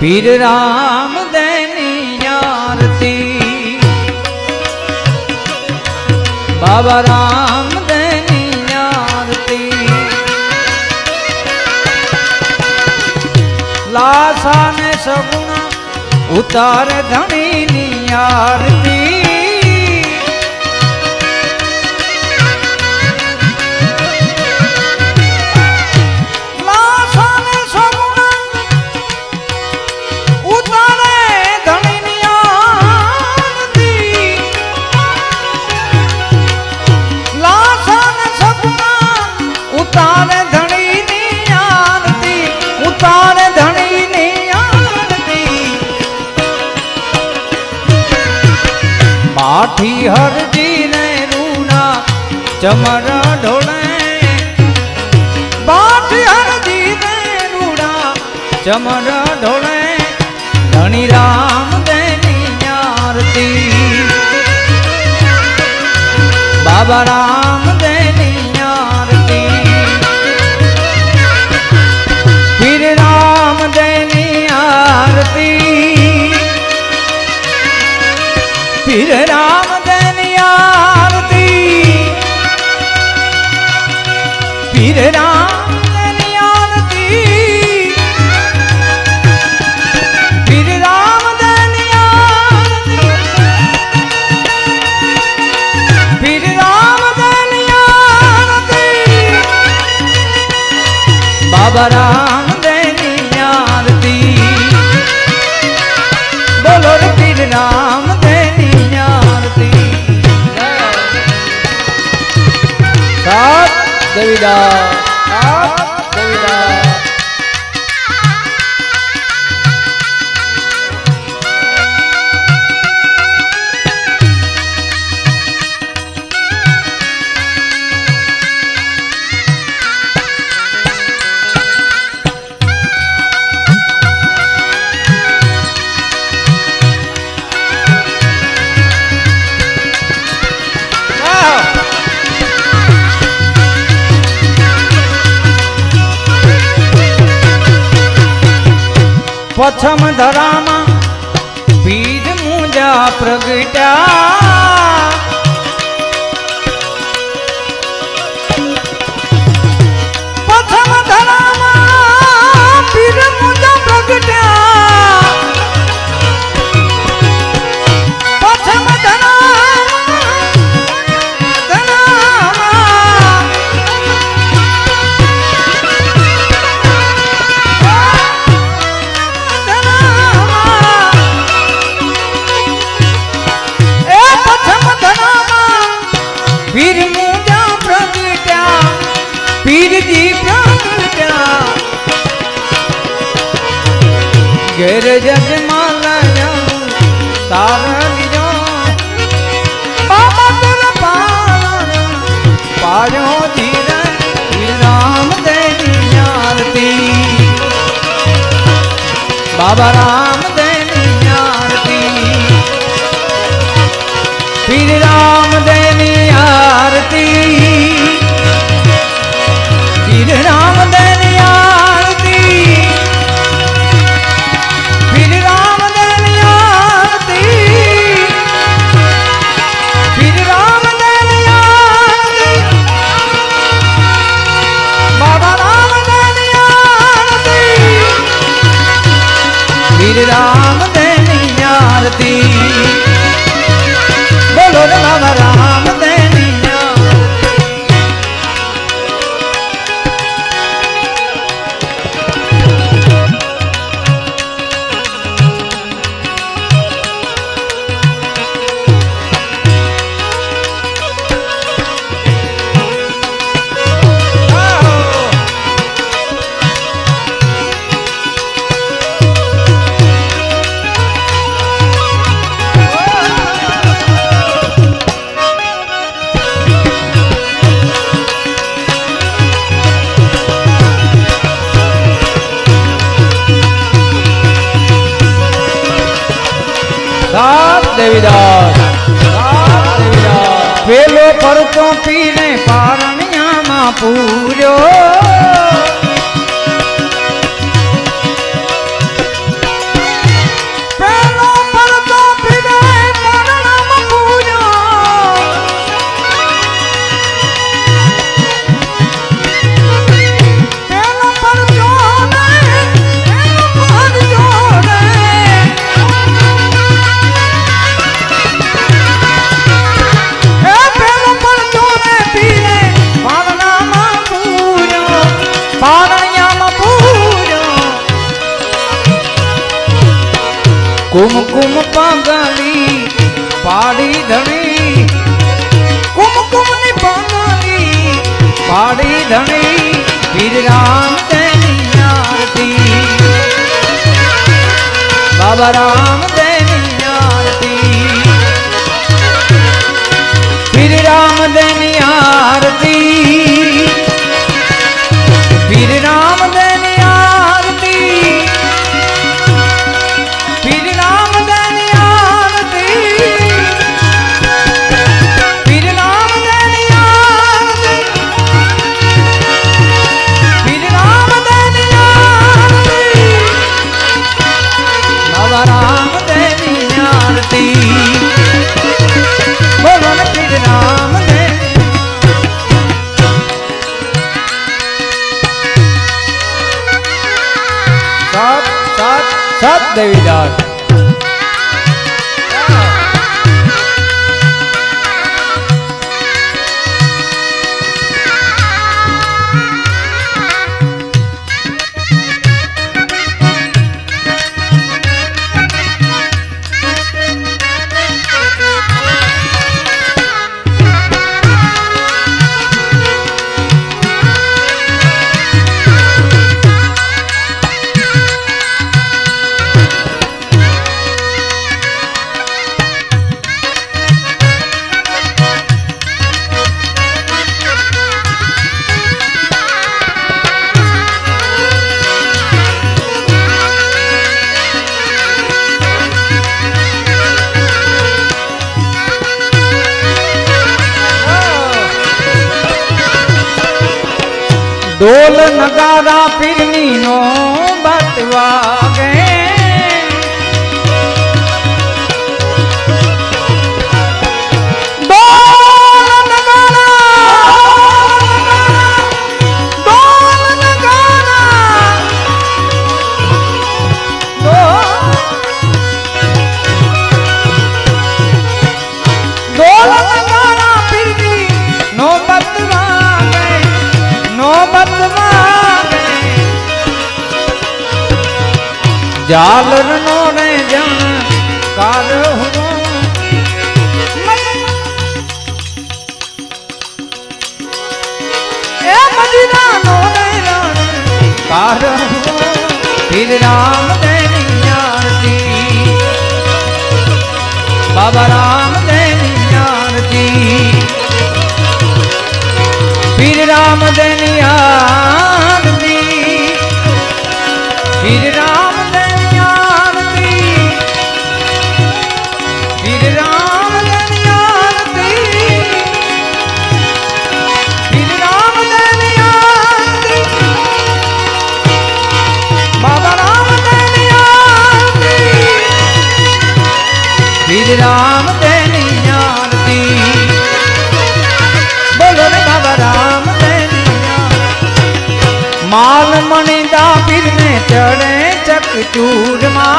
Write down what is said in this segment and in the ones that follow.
પીર રામ દેની આરતી બાબા રામ દેની આરતી લાસા ને સગુણા ઉતાર ધણીની આરતી માઠી હરજી ને રૂના ચમર ઢોળે. માઠી હરજી ને રૂડા ચમર ઢોળે. ધણી રામ દેની આરતી. બાબા રામ રામ દેની આરતી પીર રામ દેની આરતી પીર રામ બાબા રામ સાત દેવીદા સાત પથમ ધરામાં. બીજ મુંજા પ્રગટ્યા. બાબા રામ પીને પારણિયામાં પૂર્યો. કુમકુમ પાગાલી પાડી ધણી. કુમકુમની પાગાલી પાડી ધણી. વીરરામ તેની આરતી. બાબા રામ ઢોલ નગારા પીરની નો બતવાગે જાલર નો રે જણ કાર હું એ મદીના નો રે રણ. કાર હું ફિર રામ બાબા રામ તેની આરતી પીર રામ દેની ચૂરમાં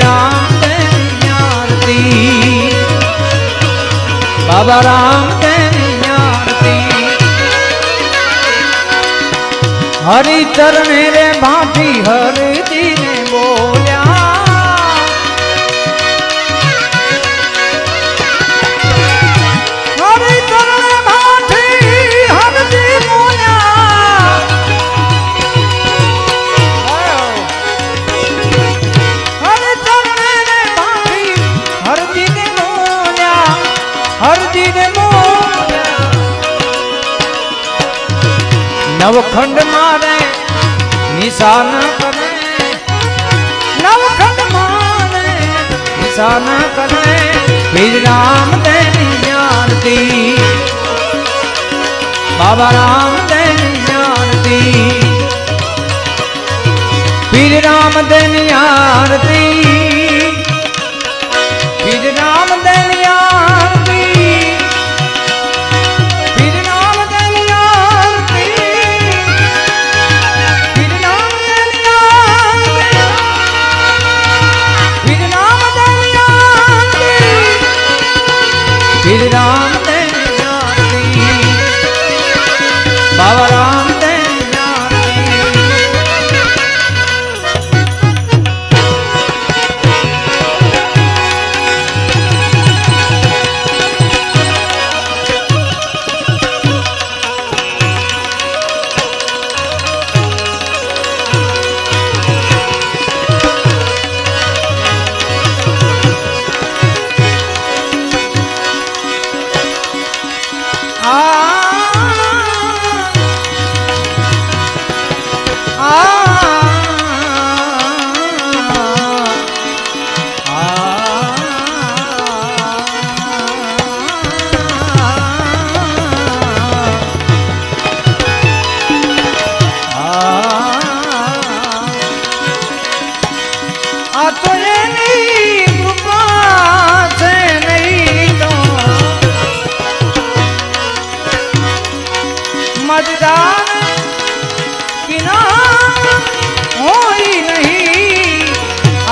રામ તેની આરતી બાબા રામ તેની આરતી હરિ ચરણે રે ભાટી હરજી નિશાન કરે નવખંડ માને ઈશાન કરે વીર રામ તેની આરતી. બાબા રામ તેની રામ તેની આરતી.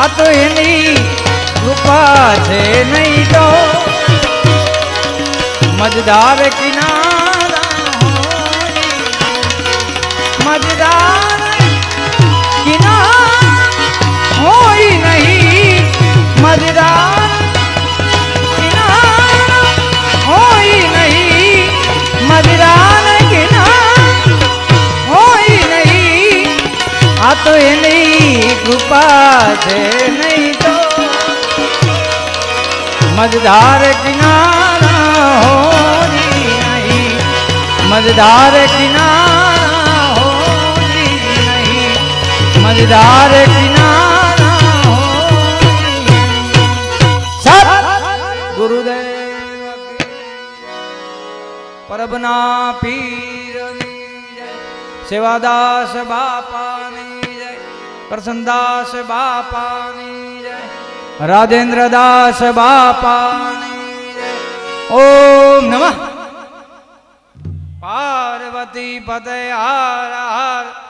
આ તો એની કૃપા છે નહીં તો મજદાર કિનારા મજદાર કિનાર આ તો એની કૃપા છે નહીં તો. મજદાર કિનારા હોરી નહીં. મજદાર કિનારા હોરી નહીં. મજદાર કિનારા. સત ગુરુદેવ પરબના પીરની સેવાદાસ બાપાની જય પ્રસન્નદાસ બાપાની જય. રાજેન્દ્રદાસ બાપાની જય. ઓમ નમઃ. પાર્વતી પતય હાર હાર.